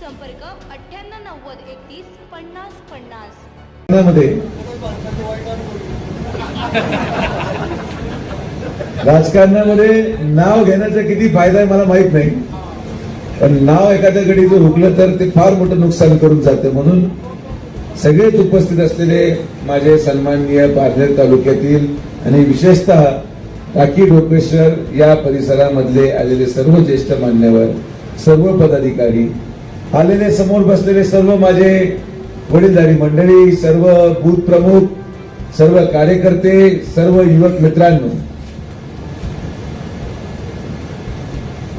संपर्क अठ्ठ्याण्णव नव्वद एकतीस पन्नास पन्नास. राजकारणामध्ये नाव घेण्याचा किती फायदा आहे मला माहीत नाही. पण नाव एखाद्या घडी जर हुकलं तर ते फार मोठं नुकसान करून जातं. म्हणून सगळेच उपस्थित असलेले माझे सन्माननीय पारनेर तालुक्यातील आणि विशेषतः टाकी ढोकेश्वर या परिसरामधले आलेले सर्व ज्येष्ठ मान्यवर सर्व पदाधिकारी आलेले समोर बसलेले सर्व माझे वडीलधारी मंडळी सर्व बूथ प्रमुख सर्व कार्यकर्ते सर्व युवक मित्रांनो.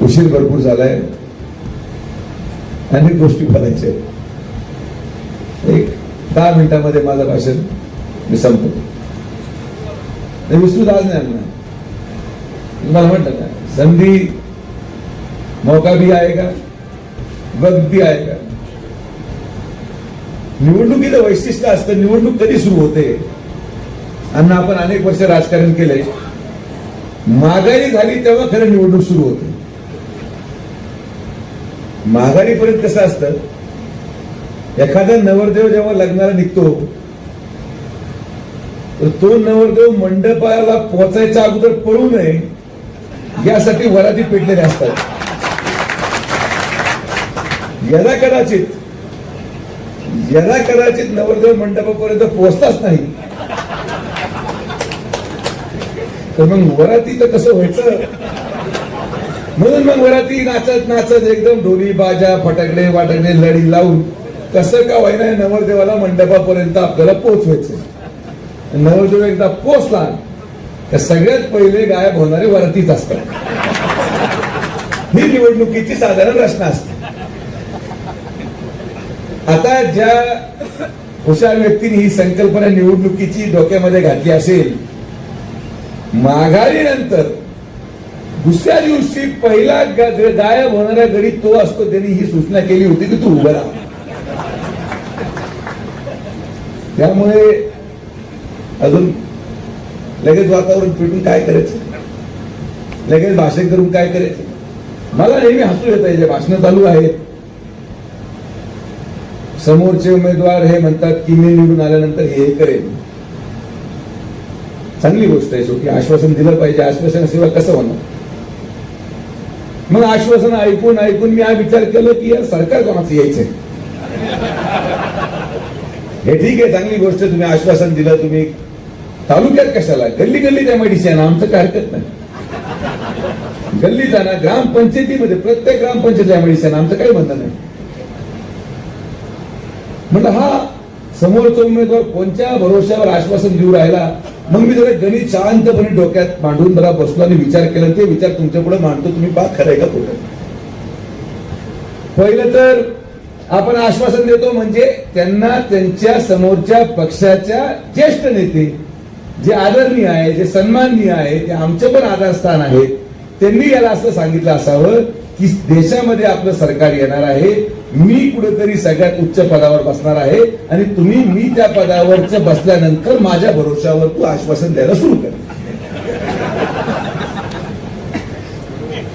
उशीर भरपूर झालाय. अनेक गोष्टी बोलायच्या आहेत. एक दहा मिनिटामध्ये माझं भाषण मी संपतो. नाही, विसरू आज नाही आणणार तुम्हाला म्हटलं ना संधी मौका भी आएगा वक्त आहे निवडणुकीचं वैशिष्ट्य असतं निवडणूक कधी सुरू होते? अन्न आपण अनेक वर्ष राजकारण केलंय. महागाई झाली तेव्हा खरं निवडणूक सुरू होते. महागाईपर्यंत कसं असतं? एखादा नवरदेव जेव्हा लग्नाला निघतो तर तो नवरदेव मंडपाला पोचायच्या अगोदर पळू नये यासाठी वराती पेटलेले असतात. यदा कदाचित यदा कदाचित नवरदेव मंडपापर्यंत पोहोचताच नाही. तर मग वरातीचं कसं व्हायचं? म्हणून मग वराती नाचत नाचत एकदम ढोली बाजा फटाकडे वाटाकडे लढी लावून कसं का व्हायना नवरदेवाला मंडपापर्यंत आपल्याला पोहोचवायचं. नवरदेव एकदा पोचला तर सगळ्यात पहिले गायब होणारे वरातीच असतात. ही निवडणुकीची साधारण रचना असते. आता ज्या हुशार व्यक्तीने ही संकल्पना निवडणुकीची डोक्यामध्ये घातली असेल माघारीनंतर दुसऱ्या दिवशी पहिला गायब होणाऱ्या गडी तो असतो त्यांनी ही सूचना केली होती की तू उभं राहा. त्यामुळे अजून लगेच वातावरण पेटून काय करायचं? लगेच भाषण करून काय करायचं? मला नेहमी हसू येत आहे जे भाषणं चालू आहेत समोरचे उमेदवार हे म्हणतात की मी निवडून आल्यानंतर हे करेन. चांगली गोष्ट आहे शेवटी. आश्वासन दिलं पाहिजे. आश्वासनाशिवाय कसं होणार? मग आश्वासन ऐकून ऐकून मी हा विचार केला की यार सरकार कोणाचं यायचंय? हे ठीक आहे चांगली गोष्ट तुम्ही आश्वासन दिलं तुम्ही तालुक्यात कशाला? गल्ली गल्लीत एमआयडीसी आहे ना आमचं काय हरकत नाही. गल्ली जाणार ग्रामपंचायतीमध्ये प्रत्येक ग्रामपंचायत एमआयडीसी आहे ना आमचं काही म्हणणं नाही. म्हटलं हा समोरचा उमेदवार कोणत्या भरोश्यावर आश्वासन देऊ राहिला? मग मी जरा गणित शांतपणे डोक्यात मांडून जरा बसलो आणि विचार केला. ते विचार तुमच्यापुढे मांडतो तुम्ही पा खरंय का खोटं पहिलं तर आपण आश्वासन देतो म्हणजे त्यांना त्यांच्या समोरच्या पक्षाच्या ज्येष्ठ नेते जे आदरणीय आहे जे सन्माननीय आहे ते आमचे पण आधारस्थान आहे त्यांनी याला असं सांगितलं असावं की देशामध्ये आपलं सरकार येणार आहे मी कुठेतरी सगळ्यात उच्च पदावर बसणार आहे आणि तुम्ही मी त्या पदावरच बसल्यानंतर माझ्या भरोशावर तू आश्वासन द्यायला सुरू कर.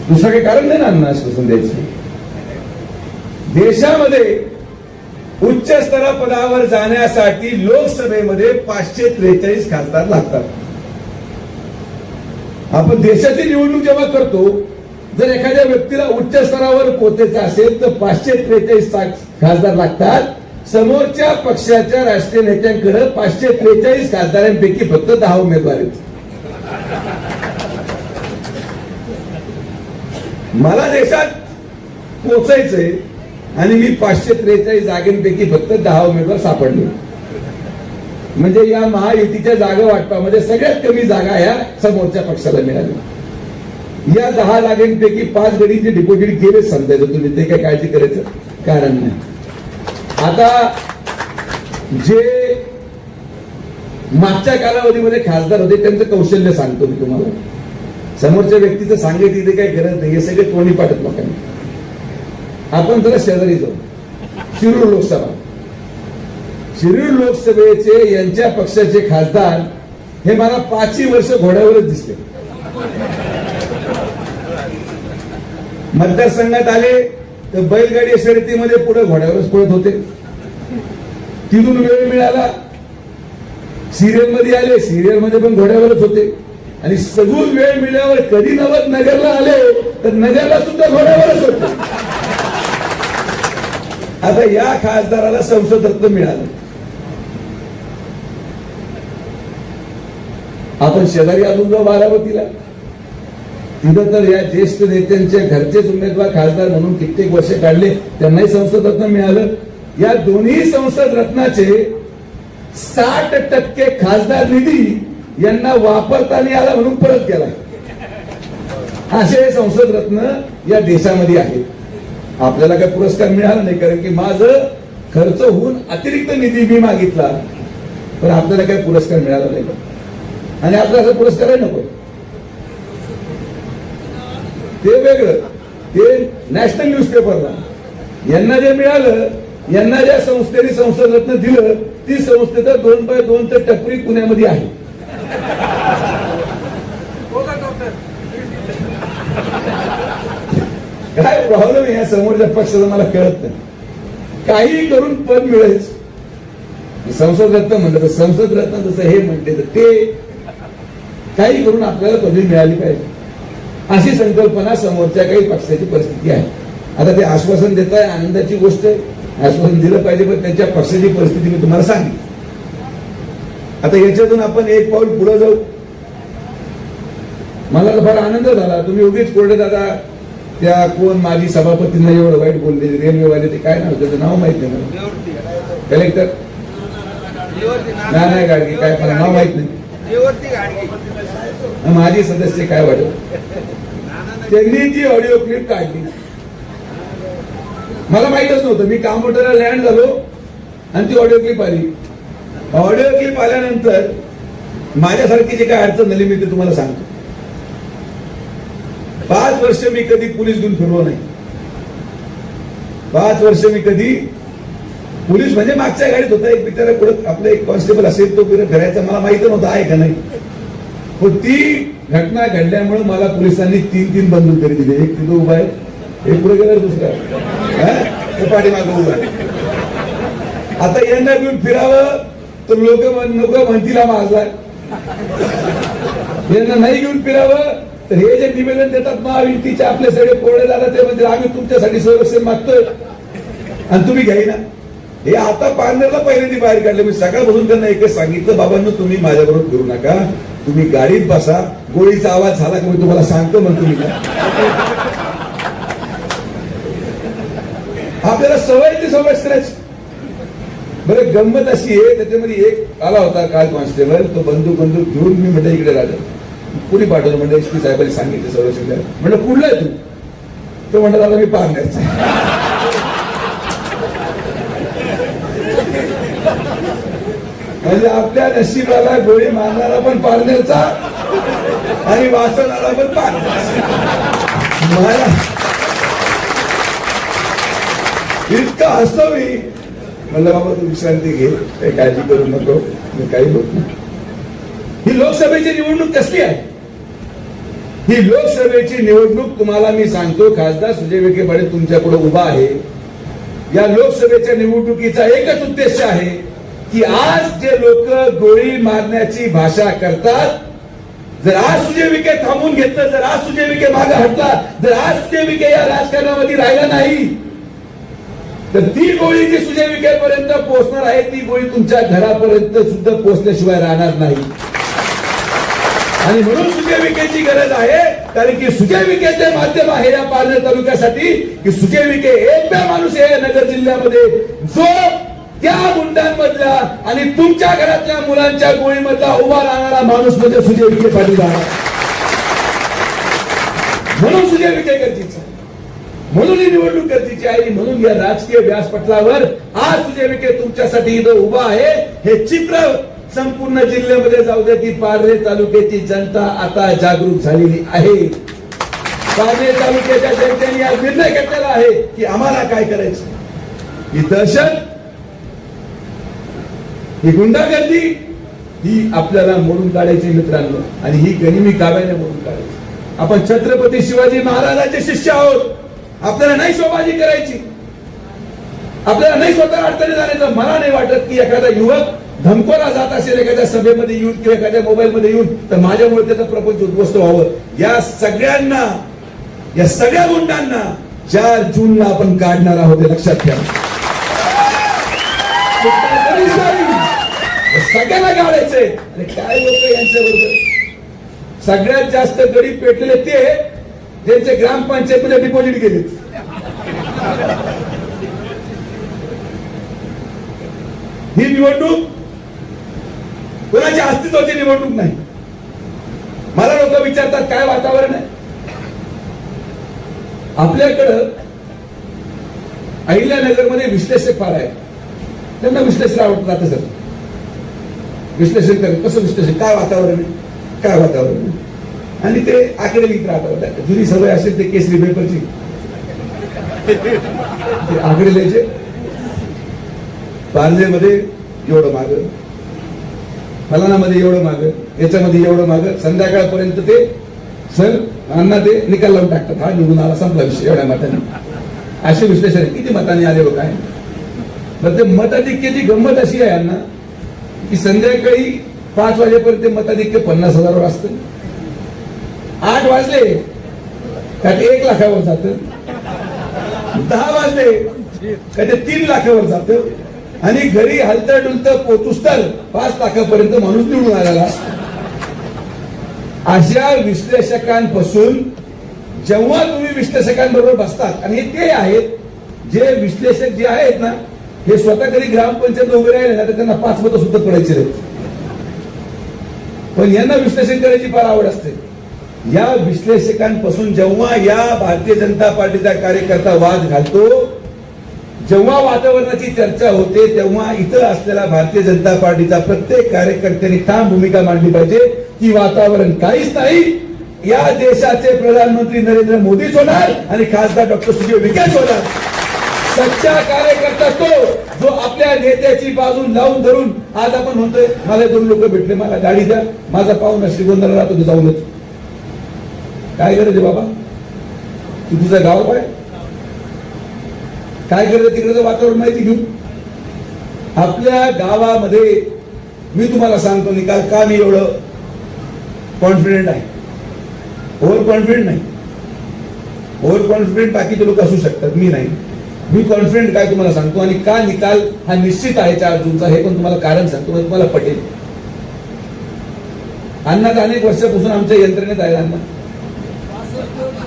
दुसरं काही कारण नाही ना अण्णा आश्वासन द्यायचं? देशामध्ये उच्च स्तरा पदावर जाण्यासाठी लोकसभेमध्ये पाचशे त्रेचाळीस खासदार लागतात. आपण देशाची निवडणूक जेव्हा करतो जर एखाद्या व्यक्तीला उच्च स्तरावर पोचायचं असेल तर पाचशे त्रेचाळीस खासदार लागतात. समोरच्या पक्षाच्या राष्ट्रीय नेत्यांकडे पाचशे त्रेचाळीस खासदारांपैकी फक्त दहा उमेदवार आहेत. मला देशात पोचायचंय आणि मी पाचशे त्रेचाळीस जागेंपैकी फक्त दहा उमेदवार सापडले. म्हणजे या महायुतीच्या जागा वाटपामध्ये सगळ्यात कमी जागा ह्या समोरच्या पक्षाला मिळाल्या. या दहा लाखांपैकी पाच गडीचे डिपॉझिट केले समजायचं तुम्ही ते काय काळजी करायचं? कारण नाही. आता जे मागच्या कालावधीमध्ये खासदार होते त्यांचं कौशल्य सांगतो मी तुम्हाला. समोरच्या व्यक्तीचं सांगायचं इथे काही गरज नाही हे सगळे तोंडी पाठत लोकांनी. आपण जरा शेजारी जाऊ. शिरूर लोकसभा. शिरूर लोकसभेचे यांच्या पक्षाचे खासदार हे मला पाचही वर्ष घोड्यावरच दिसले. मतदारसंघात आले तर बैलगाडी शर्यतीमध्ये पुढे घोड्यावरच पळत होते. तिथून वेळ मिळाला. सिरियलमध्ये आले सिरियलमध्ये पण घोड्यावरच होते. आणि सगून वेळ मिळाल्यावर कधी नवत नगरला आले तर नगरला सुद्धा घोड्यावरच होते. आता या खासदाराला संसद रत्न मिळालं. आपण शेजारी अजून जाऊ बारामतीला. तिथं तर या ज्येष्ठ नेत्यांच्या घरचेच उमेदवार खासदार म्हणून कित्येक वर्ष काढले त्यांनाही संसद रत्न मिळालं. या दोन्ही संसद रत्नाचे साठ टक्के खासदार निधी यांना वापरता नाही आला म्हणून परत गेला. असे संसद रत्न या देशामध्ये आहेत. आपल्याला काही पुरस्कार मिळाला नाही कारण की माझं खर्च होऊन अतिरिक्त निधी मी मागितला पण आपल्याला काही पुरस्कार मिळाला नाही. आणि आपल्याला असा पुरस्कारही नको. ते वेगळं. ते नॅशनल न्यूजपेपरला यांना जे मिळालं यांना ज्या संस्थेने संसद रत्न दिलं ती संस्थेचं दोन बाय दोनचं टपरी पुण्यामध्ये आहे. काय प्रॉब्लेम आहे या समोरच्या पक्षाचा मला कळत नाही. काही करून पद मिळेल संसद रत्न म्हणलं तर संसद रत्न जसं हे म्हणते तर ते. काही करून आपल्याला पदवी मिळाली पाहिजे. अशी संकल्पना समोरच्या काही पक्षाची परिस्थिती आहे. आता ते आश्वासन देत आहे आनंदाची गोष्ट आहे. आश्वासन दिलं पाहिजे पण त्यांच्या पक्षाची परिस्थिती मी तुम्हाला सांगितली आता याच्यातून आपण एक पाऊल पुढे जाऊ. मला तर फार आनंद झाला. तुम्ही उगीच कोरडे दादा त्या कोण माजी सभापतींना एवढं वाईट बोलले रेल्वेवाले ते काय नाव त्याचं नाव माहीत नाही मला. कलेक्टर? नाही नाही गाडगे काय मला नाव माहीत नाही. माझे सदस्य काय वाटत? त्यांनी जी ऑडिओ क्लिप काढली. मला माहितच नव्हतं. मी कामोटरला लँड झालो आणि ती ऑडिओ क्लिप आली. ऑडिओ क्लिप आल्यानंतर माझ्यासारखी जी काय अडचण झाली मी ते तुम्हाला सांगतो. पाच वर्ष मी कधी पोलीस घेऊन फिरलो नाही. पाच वर्ष मी कधी पोलीस म्हणजे मागच्या गाडीत होता. एक बिचारा कुठं आपला एक कॉन्स्टेबल असेल तो फिरायचा. मला माहीत नव्हतं आहे का नाही. ती घटना घडल्यामुळे मला पोलिसांनी तीन तीन बंदूक तरी दिले. एक तिथं उभा आहे एक पुढे गेला दुसरा पाठीमाग उभा आहे. आता यांना घेऊन फिरावं तर लोक लोक म्हणतील माझा यांना नाही घेऊन फिरावं तर हे जे निवेदन देतात महाविनतीचे आपले सगळे कोरडे झाला ते म्हणजे आम्ही तुमच्यासाठी संरक्षण मागतोय. आणि तुम्ही घ्याय ना हे आता पारनेरला पहिल्यांदा बाहेर काढले. मी सकाळपासून त्यांना एकच सांगितलं बाबांनो तुम्ही माझ्याबरोबर फिरू नका. तुम्ही गाडीत बसा गोळीचा आवाज झाला की मी तुम्हाला सांगतो म्हणतो मी आपल्याला सवय सवय करायची बरं गंमत अशी आहे त्याच्यामध्ये एक आला होता काल कॉन्स्टेबल तो बंदूक बंदूक घेऊन मी म्हटलं इकडे राजा. कुणी पाठवलं? म्हणजे एस पी साहेबांनी सांगितलं संरक्षण द्यायला म्हटलं आहे तू? तो म्हणलं आता मी पाहण्याचा म्हणजे आपल्या नशिबाला गोळी मारणारा पण पारनेरचा आणि वाचवणारा पण पारनेरचा मला हसतो मी. म्हणलं बाबा तू विश्रांती घे. काही काळजी करू नको. मी काही होत नाही. ही लोकसभेची निवडणूक कसली आहे? ही लोकसभेची निवडणूक तुम्हाला मी सांगतो खासदार सुजय विखे पाटील तुमच्यापुढे उभा आहे. या लोकसभेच्या निवडणुकीचा एकच उद्देश आहे की आज जे लोक गोळी मारण्याची भाषा करतात जर आज सुजय विखे थांबून घेतलं जर आज सुजय विखे मागे हटला जर आज सुजय विखे या राजकारणामध्ये राहिला नाही तर ती गोळी जी सुजय विखेपर्यंत पोहोचणार आहे ती गोळी तुमच्या घरापर्यंत सुद्धा पोहोचल्याशिवाय राहणार नाही. आणि म्हणून सुजय विखेची गरज आहे कारण की सुजय विखेचे माध्यम आहे या पालघर तालुक्यासाठी की सुजय विखे एकदा माणूस आहे नगर जिल्ह्यामध्ये जो त्या गुंडांमधल्या आणि तुमच्या घरातल्या मुलांच्या गोळीमधला उभा राहणारा माणूस म्हणजे सुजय विखे पाटील. म्हणून सुजय विखे गरजेचा म्हणून ही निवडणूक गरजेची आहे. म्हणून या राजकीय व्यासपटलावर आज सुजय विखे तुमच्यासाठी इथं उभा आहे. हे चित्र संपूर्ण जिल्ह्यामध्ये जाऊ दे की पारनेर तालुक्याची जनता आता जागरूक झालेली आहे. पारनेर तालुक्याच्या जनतेने आज निर्णय घेतलेला आहे की आम्हाला काय करायचं? ही दहशत ही गुंडागर्दी ही आपल्याला मोडून काढायची मित्रांनो. आणि ही गनिमी काव्याने मोडून काढायची आपण छत्रपती शिवाजी महाराजांचे शिष्य आहोत. आपल्याला नाही शोभाजी करायची. आपल्याला नाही स्वतः अडचणी जाण्याचं मला नाही वाटत की एखादा युवक धमकोला जात असेल एखाद्या सभेमध्ये येऊन किंवा एखाद्या मोबाईल मध्ये येऊन तर माझ्यामुळे त्याचं प्रपंच उद्ध्वस्त व्हावं. या सगळ्यांना या सगळ्या गुंडांना चार जूनला आपण काढणार आहोत हे लक्षात ठेवा सुट्टा कधीच नाही. हे सगळ्यांना काढायचंय आणि काय लोक यांच्याबरोबर? सगळ्यात जास्त गरीब पेटलेले ते ज्यांचे ग्रामपंचायतीला डिपॉझिट गेलेत ही निवडणूक कोणाच्या अस्तित्वाची निवडणूक नाही. मला लोक विचारतात काय वातावरण आहे? आपल्याकडं अहिल्यानगरमध्ये विश्लेषक फार आहेत. त्यांना विश्लेषण आवडतं जातं सर विश्लेषण करत कसं विश्लेषण काय वातावरण आहे? काय वातावरण आहे? आणि ते आकडे राहतात. जुनी सवय असेल ते केसरी पेपरची ते आकडे लिहायचे. पार्लेमध्ये एवढं माग. फलानामध्ये एवढं माग. याच्यामध्ये एवढं माग. संध्याकाळपर्यंत ते सर अण्णा ते निकाल लावून टाकतात. हा निघून आला संपला विषय. एवढ्या मताने. असे विश्लेषण आहे. किती मताने आले व काय? तर ते मताधिक्याची गंमत अशी आहे अण्णा. की संध्याकाळी पाच वाजेपर्यंत मताधिक्य पन्नास हजारावर असतं. आठ वाजले का ते एक लाखावर जात. दहा वाजले का ते तीन लाखावर जात. आणि घरी हलतं डुलतं पोचूस तर पाच लाखापर्यंत माणूस निवडून आलेला असतो. अशा विश्लेषकांपासून जेव्हा तुम्ही विश्लेषकांबरोबर बसतात आणि हे ते आहेत जे विश्लेषक जे आहेत ना हे स्वतः कधी ग्रामपंचायत उभे राहिले ना तर त्यांना पाच मतं सुद्धा पडायची नाहीत. पण यांना विश्लेषण करायची फार आवड असते. या विश्लेषकांपासून जेव्हा या भारतीय जनता पार्टीचा कार्यकर्ता वाद घालतो जेव्हा वातावरणाची चर्चा होते तेव्हा इथं असलेला भारतीय जनता पार्टीचा प्रत्येक कार्यकर्त्यांनी ठाम भूमिका मांडली पाहिजे. की वातावरण काहीच नाही. या देशाचे प्रधानमंत्री नरेंद्र मोदीच होणार आणि खासदार डॉक्टर सुजय विखेच होणार. सच्चा कार्यकर्ता तो जो आपल्या नेत्याची बाजू लावून धरून आज आपण म्हणतोय मला दोन लोक भेटले मला गाडी द्या माझा पाहुणा श्रीगोंदाला राहतो तो जाऊनच. काय गरज आहे बाबा? तू तुझं गाव काय काय करत तिकडचं वातावरण माहिती घेऊ आपल्या गावामध्ये मी तुम्हाला सांगतो निकाल का मी एवढं कॉन्फिडेंट आहे. ओव्हर कॉन्फिडेंट नाही. ओव्हर कॉन्फिडेंट बाकीचे लोक असू शकतात मी नाही. मी कॉन्फिडेंट काय तुम्हाला सांगतो आणि का निकाल हा निश्चित आहे चार जूनचा हे पण तुम्हाला कारण सांगतो म्हणजे तुम्हाला पटेल. अण्णा अनेक वर्षापासून आमच्या यंत्रणेत आहे अण्णा.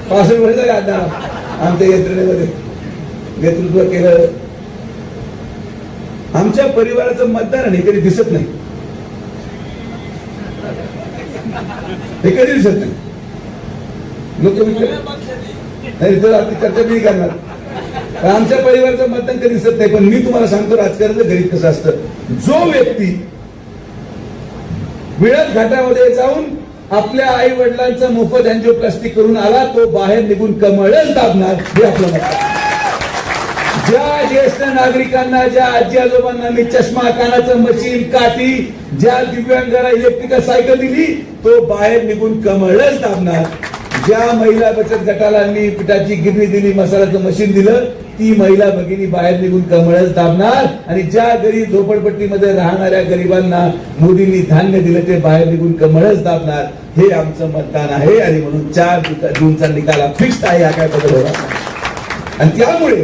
पासष्ट वर्ष आहे अण्णा आमच्या यंत्रणेमध्ये नेतृत्व केलं. आमच्या परिवाराचं मतदान हे कधी दिसत नाही. हे कधी दिसत नाही. लोक नाही तर आपली चर्चा मी करणार. आमच्या परिवाराचं मतदान कधी दिसत नाही. पण मी तुम्हाला सांगतो राजकारणाचं घरी कसं असतं. जो व्यक्ती मिळत घाटामध्ये जाऊन आपल्या आई वडिलांचं मोफत अँजिओप्लास्टिक करून आला तो बाहेर निघून कमळच दाबणार हे आपलं मत ज्या ज्येष्ठ नागरिकांना ज्या आजी आजोबांना मी चष्मा कानाचं मशीन काठी ज्या दिव्यांगाला इलेक्ट्रिकल सायकल दिली तो बाहेर निघून कमळच दाबणार. ज्या महिला बचत गटाला मी पिठाची गिरणी दिली मसाल्याचं मशीन दिलं ती महिला भगिनी बाहेर निघून कमळच दाबणार आणि ज्या गरीब झोपडपट्टीमध्ये राहणाऱ्या गरिबांना मोदींनी धान्य दिलं ते बाहेर निघून कमळच दाबणार हे आमचं मतदान आहे आणि म्हणून चार जूनचा- निकाल हा फिक्स्ड आहे हा काय बदल होणार आणि त्यामुळे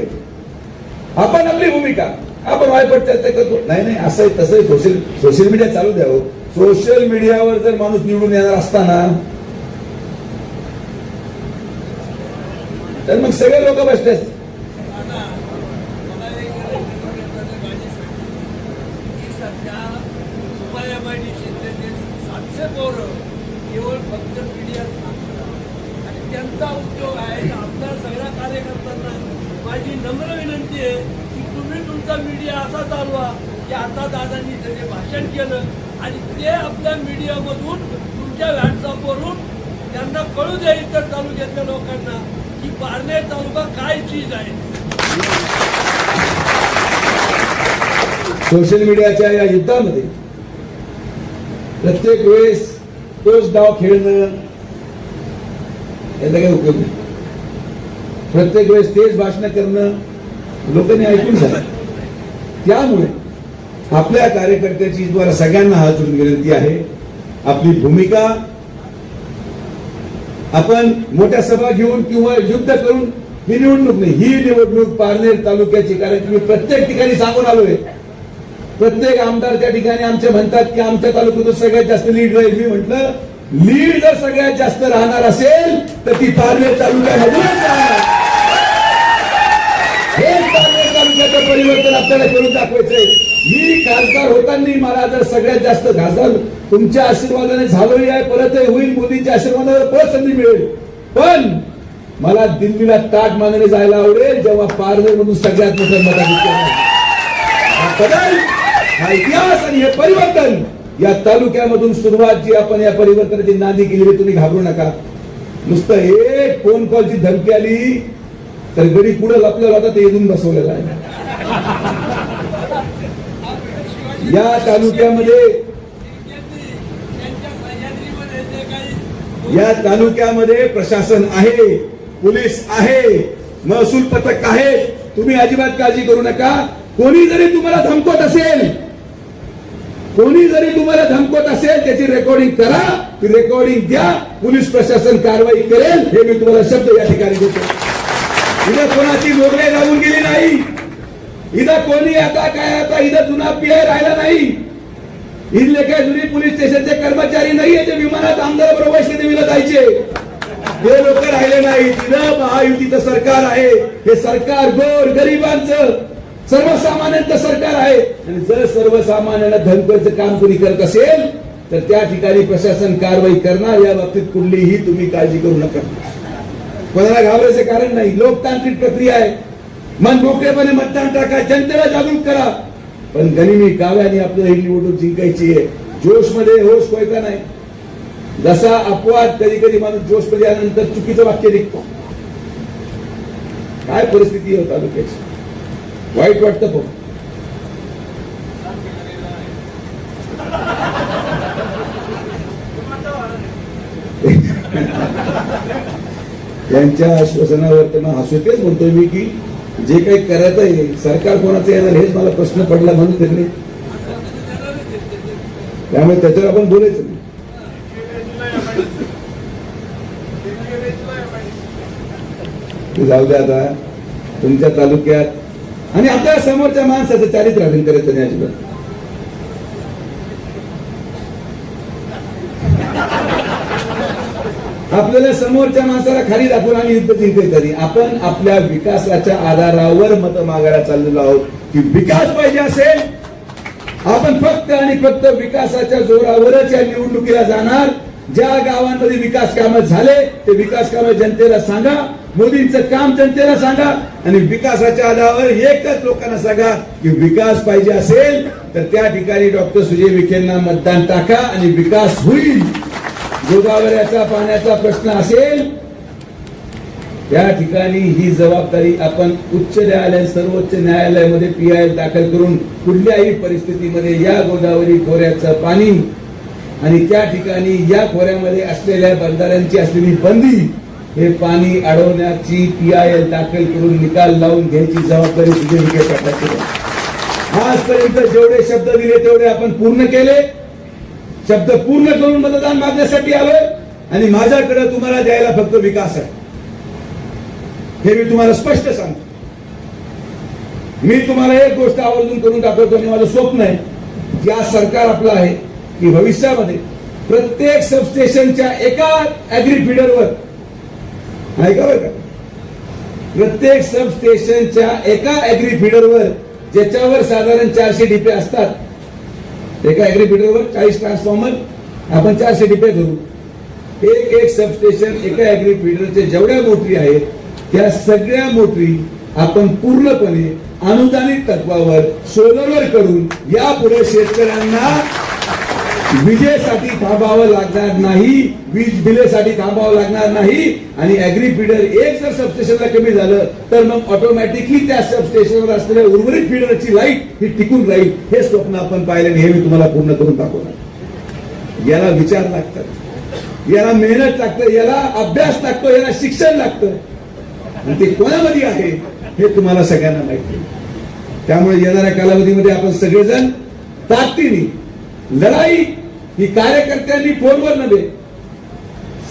आपण आपली भूमिका आपण वायपट चर्चा करतो. नाही नाही असं आहे तसं सोशल सोशल मीडिया चालू द्यावं सोशल मीडियावर जर माणूस निवडून येणार असताना तर मग सगळे लोक बसले असते केवळ फक्त मीडियात आणि त्यांचा उद्योग आहे की आपल्या सगळ्या कार्यकर्त्यांना नम्र विनंती आहे की तुम्ही तुमचा मीडिया असा चालवा की आता दादांनी त्याचे भाषण केलं आणि ते आपल्या मीडियामधून तुमच्या व्हॉट्सअपवरून त्यांना कळू द्या इतर तालुक्यातल्या लोकांना की पारनेर तालुका काय चीज आहे? सोशल मीडियाच्या या युद्धामध्ये प्रत्येक वेळेस तोच डाव खेळणं याचा काही उपयोग नाही. प्रत्येक वेळेस तेच भाषण करणं लोकांनी ऐकून झालं. त्यामुळे आपल्या कार्यकर्त्याची द्वारा सगळ्यांना हात जोडून विनंती आहे. आपली भूमिका आपण मोठ्या सभा घेऊन किंवा युद्ध करून ही निवडणूक नाही ही निवडणूक पारनेर तालुक्याची कारण की मी प्रत्येक ठिकाणी सांगून आलोय. प्रत्येक आमदार त्या ठिकाणी आमचे म्हणतात की आमच्या तालुक्यातून सगळ्यात जास्त लीड राहील. मी म्हटलं लीड जर सगळ्यात जास्त राहणार असेल तर ती पारनेर तालुक्यामधूनच राहणार हेच पारनेर तालुक्याचं परिवर्तन आपल्याला करून दाखवायचंय. मी खासदार होताना मला जर सगळ्यात जास्त खासदार तुमच्या आशीर्वादाने झालोही आहे परतही होईल मोदींच्या आशीर्वादावर परत संधी मिळेल. पण मला दिल्लीला ताट मागणे जायला आवडेल जेव्हा पार्लर मधून सगळ्यात मोठं मताधिक्य हा बदल हा इतिहास आणि हे परिवर्तन या तालुक्यामधून सुरुवात जी आपण या परिवर्तनाची नांदी केली आहे, तुम्ही घाबरू नका. नुसतं एक फोन कॉलची धमकी आली तर गडी पुढे लपलेला होता ते येऊन बसवलेला आहे. या तालुक्यामध्ये या तालुक्यामध्ये प्रशासन आहे पोलीस आहे महसूल पथक आहे. तुम्ही अजिबात काळजी करू नका. कोणी जरी तुम्हाला धमकवत असेल कोणी जरी तुम्हाला धमकवत असेल त्याची रेकॉर्डिंग करा ती रेकॉर्डिंग द्या पोलीस प्रशासन कारवाई करेल हे मी तुम्हाला शब्द या ठिकाणी देतो. इथं कोणाची मोगरे लागून गेली नाही. इथं कोणी आता काय आता इथं जुना पीआय राहिला नाही. इथले काय जुनी पोलीस स्टेशनचे कर्मचारी नाहीये ते विमानात आमदार बरोबर वैष्णदेवीला जायचे. हे लोक राहिले नाही. तिथं महायुतीचं सरकार आहे. हे सरकार गोर गरिबांचं. सर्वसामान्यांचं सरकार आहे. आणि जर सर्वसामान्यांना धनकरचं काम कोणी करत असेल तर त्या ठिकाणी प्रशासन कारवाई करणार. या बाबतीत कुठलीही तुम्ही काळजी करू नका. कोणाला घाबरायचं कारण नाही. लोकतांत्रिक प्रक्रिया आहे. मन मोकळेपणे मतदान टाका जनतेला जागरूक करा. पण गनिमी काव्याने आपल्याला ही निवडणूक जिंकायची आहे. जोशमध्ये होश व्हायचा नाही. जसा अपवाद कधी कधी माणूस जोशमध्ये आल्यानंतर चुकीचं वाक्य निघतो. काय परिस्थिती आहे हो तालुक्याची? वाईट वाटतं पण. त्यांच्या आश्वासनावर त्यांना हसू तेच म्हणतोय मी की जे काही करायचं आहे सरकार कोणाचं येणार हेच मला प्रश्न पडला म्हणून त्यांनी. त्यामुळे त्याच्यावर आपण बोलायचं नाही. जाऊ द्या आता. तुमच्या तालुक्यात आणि आपल्या समोरच्या माणसाचं चारित्र्य करायचं नाही अजिबात. आपल्याला समोरच्या माणसाला खाली दाखवून आम्ही युद्ध जिंकले तरी. आपण आपल्या विकासाच्या आधारावर मत मागायला चाललेलो आहोत. की विकास पाहिजे असेल आपण फक्त आणि फक्त विकासाच्या जोरावरच या निवडणुकीला जाणार. ज्या गावांमध्ये विकास कामं झाले ते विकास कामं जनतेला सांगा. मोदींचं काम जनतेला सांगा. आणि विकासाच्या आधारावर एकच लोकांना सांगा की विकास पाहिजे असेल तर त्या ठिकाणी डॉक्टर सुजय विखेंना मतदान टाका आणि विकास होईल. गोदावऱ्याचा पाण्याचा प्रश्न असेल त्या ठिकाणी ही जबाबदारी आपण उच्च न्यायालय सर्वोच्च न्यायालयामध्ये पी आय दाखल करून कुठल्याही परिस्थितीमध्ये या गोदावरी खोऱ्याचं पाणी आणि त्या ठिकाणी या खोऱ्यामध्ये असलेल्या बंधाऱ्यांची असलेली बंदी हे पाणी अडवण्याची पी आय एल दाखल करून निकाल लावून घ्यायची जबाबदारी सुजय विखे पाटलाची आजपर्यंत जेवढे शब्द दिले तेवढे आपण पूर्ण केले. शब्द पूर्ण करून मतदान मागण्यासाठी आलोय आणि माझ्याकडे तुम्हाला द्यायला फक्त विकास आहे. हे मी तुम्हाला स्पष्ट सांगतो. मी तुम्हाला एक गोष्ट आवर्जून करून दाखवतो आणि माझं स्वप्न आहे की आज सरकार आपलं आहे की भविष्यामध्ये प्रत्येक सबस्टेशनच्या एका ऍग्री फिडरवर ऐका का प्रत्येक सबस्टेशनच्या एका ऍग्री फिडरवर ज्याच्यावर साधारण चारशे डिपे असतात एका अॅग्री चाळीस ट्रान्सफॉर्मर आपण चारशे डिपे करू एक एक सबस्टेशन एका अॅग्री जेवढ्या मोटरी आहेत त्या सगळ्या मोटरी आपण पूर्णपणे अनुदानित तत्वावर सोलरवर करून यापुढे शेतकऱ्यांना विजेसाठी थांबावं लागणार नाही वीज बिलेसाठी थांबावं लागणार नाही आणि अॅग्री फीडर एक जर सबस्टेशनला कमी झालं तर मग ऑटोमॅटिकली त्या सबस्टेशनवर असलेल्या उर्वरित फीडरची लाइट ही टिकून राहील. हे स्वप्न आपण पाहिलं आणि हे मी तुम्हाला पूर्ण करून दाखवणार. याला विचार लागतात. याला मेहनत लागतं याला अभ्यास लागतो याला शिक्षण लागतं. आणि ते कोणामध्ये आहे हे तुम्हाला सगळ्यांना माहिती आहे. त्यामुळे येणाऱ्या कालावधीमध्ये आपण सगळेजण ताकदीने लढाई ही कार्यकर्त्यांनी फोनवर नव्हे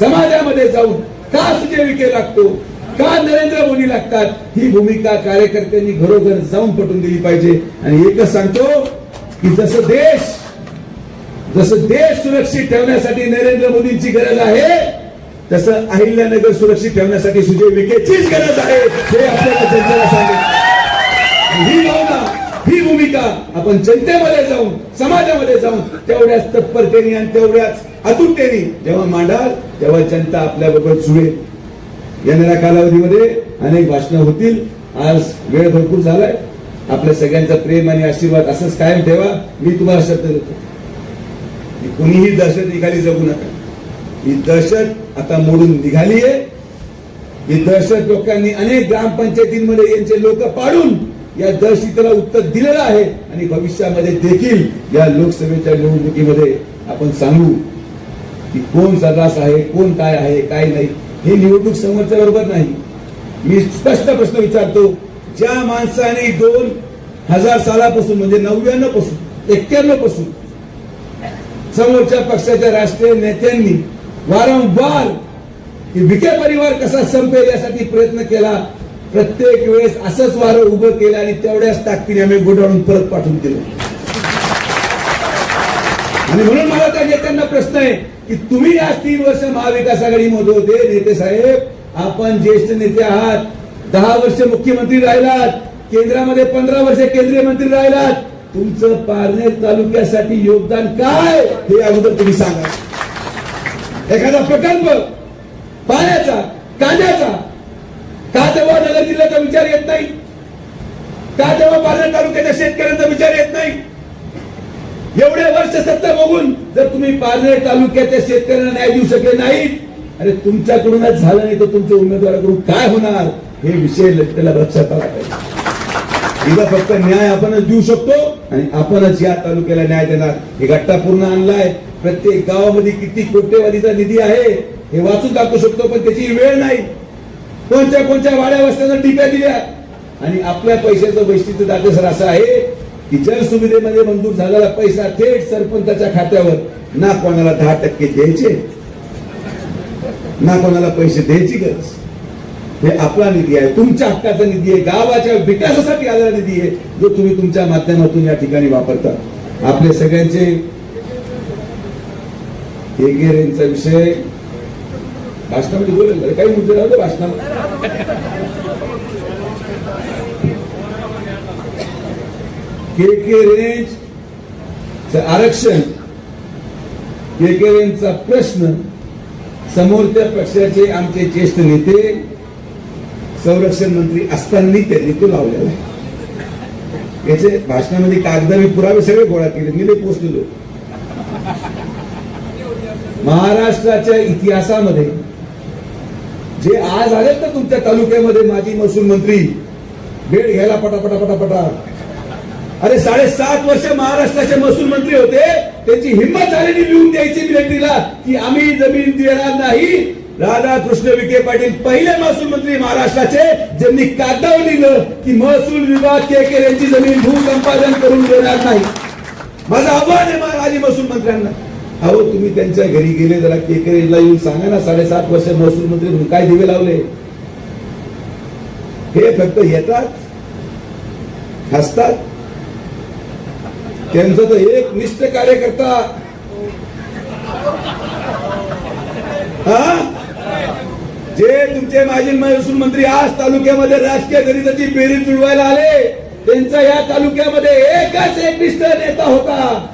समाजामध्ये जाऊन का सुजय विखे लागतो का नरेंद्र मोदी लागतात ही भूमिका कार्यकर्त्यांनी घरोघर जाऊन पटवून दिली पाहिजे. आणि एकच सांगतो की जसं देश जसं देश सुरक्षित ठेवण्यासाठी नरेंद्र मोदींची गरज आहे तसं अहिल्यानगर सुरक्षित ठेवण्यासाठी सुजय विखेचीच गरज आहे. हे आपल्याला जनतेला सांगेल ही भावना ही भूमिका आपण जनतेमध्ये जाऊन समाजामध्ये जाऊन तेवढ्याच तत्परतेने आणि तेवढ्याच अतुटतेने जेव्हा मांडाल तेव्हा जनता आपल्या बरोबर जुळेल. येणाऱ्या कालावधीमध्ये अनेक भाषणं होतील. आज वेळ भरपूर झालाय. आपल्या सगळ्यांचा प्रेम आणि आशीर्वाद असंच कायम ठेवा. मी तुम्हाला शब्द देतो. कुणीही दहशत निघाली जगू नका. ही दहशत आता मोडून निघाली आहे ही दहशत लोकांनी अनेक ग्रामपंचायतींमध्ये यांचे लोक पाडून या दहशतीला उत्तर दिलेलं आहे आणि भविष्यामध्ये देखील या लोकसभेच्या निवडणुकीमध्ये आपण सांगू की कोण सर्रास आहे कोण काय आहे काय नाही हे निवडणूक समोरच्या बरोबर नाही. मी स्पष्ट प्रश्न विचारतो ज्या माणसाने दोन हजार सालापासून म्हणजे नव्याण्णवपासून एक्क्याण्णवपासून समोरच्या पक्षाच्या राष्ट्रीय नेत्यांनी वारंवार की विखे परिवार कसा संपेल यासाठी प्रयत्न केला प्रत्येक वेळेस असंच वारं उभं केलं आणि तेवढ्याच ताकदीने आम्ही गोडाळून परत पाठवून दिलं. आणि म्हणून मला त्या नेत्यांना प्रश्न आहे की तुम्ही आज तीन वर्ष महाविकास आघाडीमध्ये होते नेते साहेब. आपण ज्येष्ठ नेते आहात. दहा वर्ष मुख्यमंत्री राहिलात. केंद्रामध्ये पंधरा वर्ष केंद्रीय मंत्री राहिलात. तुमचं पारनेर तालुक्यासाठी योगदान काय हे अगोदर तुम्ही सांगा. एखादा प्रकल्प पाण्याचा कांद्याचा का तेव्हा नगर जिल्ह्याचा विचार येत नाही? का तेव्हा पालघर तालुक्याच्या शेतकऱ्यांचा विचार येत नाही? एवढे वर्ष सत्ता बघून जर तुम्ही पालघर तालुक्याच्या शेतकऱ्यांना न्याय देऊ शकले नाहीत अरे तुमच्याकडूनच झालं नाही तर तुमच्या उमेदवाराकडून काय होणार? हे विषय त्याला लक्षात आला पाहिजे. तिला फक्त न्याय आपणच देऊ शकतो आणि आपणच या तालुक्याला न्याय देणार. हे गट्टा पूर्ण आणलाय. प्रत्येक गावामध्ये किती कोट्यवधीचा निधी आहे हे वाचून टाकू शकतो पण त्याची वेळ नाही. कोणत्या कोणत्या वाड्या वस्त्यांना टिप्या दिल्या? आणि आपल्या पैशाचं वैशिष्ट्य दाखल असं आहे की जलसुविधेमध्ये मंजूर झालेला पैसा थेट सरपंचाच्या खात्यावर ना कोणाला दहा टक्के द्यायचे ना कोणाला पैसे द्यायची गरज. हे आपला निधी आहे तुमच्या हक्काचा निधी आहे गावाच्या विकासासाठी आलेला निधी आहे जो तुम्ही तुमच्या माध्यमातून या ठिकाणी वापरता. आपले सगळ्यांचे एकेरेंचा विषय भाषणामध्ये बोलेल का? काही मुद्दे राहतो भाषणामध्ये. के के रेंज आरक्षण के के रेंजचा प्रश्न समोरच्या पक्षाचे आमचे ज्येष्ठ नेते संरक्षण मंत्री असताना त्यांनी तो लावलेला आहे. याचे भाषणामध्ये कागद पुरावे सगळे गोळा केले. मी ते पोचलेलो. महाराष्ट्राच्या इतिहासामध्ये जे आज आलेत ना तुमच्या तालुक्यामध्ये माजी महसूल मंत्री भेट घ्यायला पटापटा पटापटा. अरे साडेसात वर्ष महाराष्ट्राचे महसूल मंत्री होते त्याची हिंमत झालेली लिहून द्यायची मिलिटरीला की आम्ही जमीन देणार नाही. राधाकृष्ण विखे पाटील पहिले महसूल मंत्री महाराष्ट्राचे ज्यांनी कागदावर लिहिलं की महसूल विभाग केकर यांची जमीन भूसंपादन करून देणार नाही. माझं आव्हान आहे मा- माजी महसूल मंत्र्यांना. अहो तुम्ही त्यांच्या घरी गेले जरा केकरेला येऊन सांगा ना साडेसात वर्ष महसूल मंत्री म्हणून काय दिवे लावले? हे फक्त येतात हसतात. त्यांचं तर एक निष्ठ कार्यकर्ता. हा? जे तुमचे माजी महसूल मंत्री आज तालुक्यामध्ये राजकीय गणिताची पेरी जुळवायला आले त्यांचा या तालुक्यामध्ये एकच एक निष्ठ नेता होता.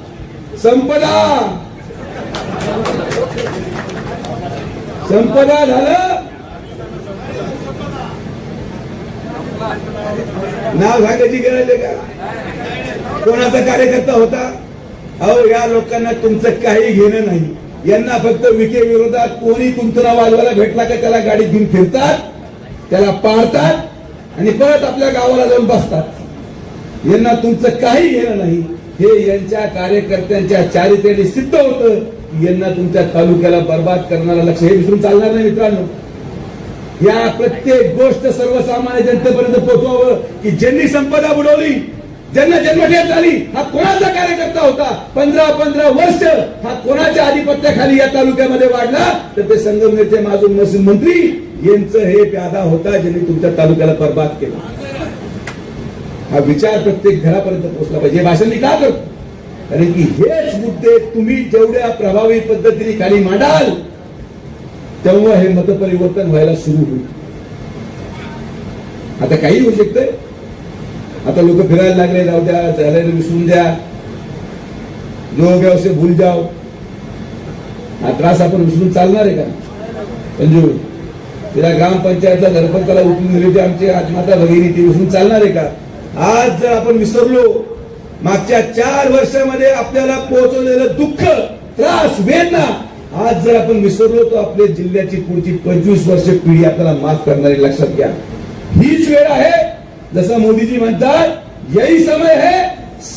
संपदा. संपदा झालं. नाव सांगायची गरज आहे का? कोणाचा कार्यकर्ता होता? अहो या लोकांना तुमचं काही घेणं नाही. यांना फक्त विखे विरोधात कोणी कुंतरा वाजवायला भेटला का त्याला गाडी घेऊन फिरतात त्याला पाळतात आणि परत आपल्या गावाला जाऊन बसतात. यांना तुमचं काही घेणं नाही. हे यांच्या कार्यकर्त्यांच्या चारित्र्याने सिद्ध होतं. यांना तुमच्या तालुक्याला बर्बाद करणारा लक्ष हे विसरून चालणार नाही मित्रांनो. या प्रत्येक गोष्ट सर्वसामान्य जनतेपर्यंत पोहोचवावं की ज्यांनी संपदा बुडवली ज्यांना जन्मठेप झाली हा कोणाचा कार्यकर्ता होता? पंधरा पंधरा वर्ष हा कोणाच्या आधिपत्याखाली या तालुक्यामध्ये वाढला? तर ते संगमनेरचे माजून महसूल मंत्री यांचं हे प्यादा होता ज्यांनी तुमच्या तालुक्याला बर्बाद केला. हा विचार प्रत्येक घरापर्यंत पोहोचला पाहिजे. हे भाषण मी का करतो? कारण की हेच मुद्दे तुम्ही जेवढ्या प्रभावी पद्धतीने खाली मांडाल तेव्हा हे मतपरिवर्तन व्हायला सुरू होईल. आता काही होऊ शकतंय. आता लोक फिरायला लागले जाऊ द्या झालेलं विसरून द्या. जो व्यवसाय भूल जाओ हा त्रास आपण विसरून चालणार आहे का? पंजू तिला ग्रामपंचायतला सरपंचाला उठून दिली होती आमची आत्माता भगिनी ती विसरून चालणार आहे का? आज जर आपण विसरलो मागच्या चार वर्षामध्ये आपल्याला पोहोचवलेलं दुःख त्रास वेदना आज जर आपण विसरलो तर आपल्या जिल्ह्याची पुढची पंचवीस वर्ष पिढी आपल्याला माफ करणारी लक्षात घ्या. हीच वेळ आहे. जसं मोदीजी म्हणतात यही समय है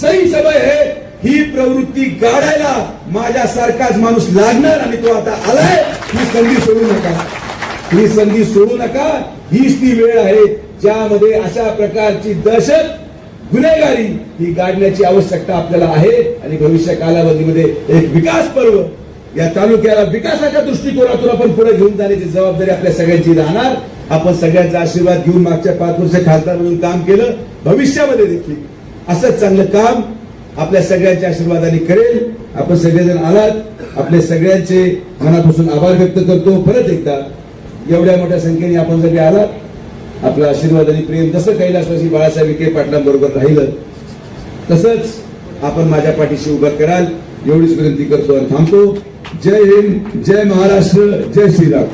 सही समय है. ही प्रवृत्ती गाडायला माझ्यासारखाच माणूस लागणार आणि तो आता आलाय. ही संधी सोडू नका. ही संधी सोडू नका. हीच ती वेळ आहे ज्यामध्ये अशा प्रकारची दहशत गुन्हेगारी ही गाडण्याची आवश्यकता आपल्याला आहे आणि भविष्य कालावधीमध्ये एक विकास पर्व या तालुक्याला विकासाच्या दृष्टिकोनातून आपण पुढे घेऊन जाण्याची जबाबदारी आपल्या सगळ्यांची राहणार. आपण सगळ्यांचा आशीर्वाद घेऊन मागच्या पाच वर्ष खासदार म्हणून काम केलं. भविष्यामध्ये देखील असंच चांगलं काम आपल्या सगळ्यांच्या आशीर्वादाने करेल. आपण सगळेजण आलात. आपले सगळ्यांचे मनापासून आभार व्यक्त करतो. परत एकदा एवढ्या मोठ्या संख्येने आपण जरी आलात. आपलं आशीर्वाद आणि प्रेम जसं कैलासवासी बाळासाहेब विखे पाटलांबरोबर राहिलं तसंच आपण माझ्या पाठीशी उभं कराल. एवढीच विनंती करतो आणि थांबतो. जय हिंद जय महाराष्ट्र जय श्रीराम.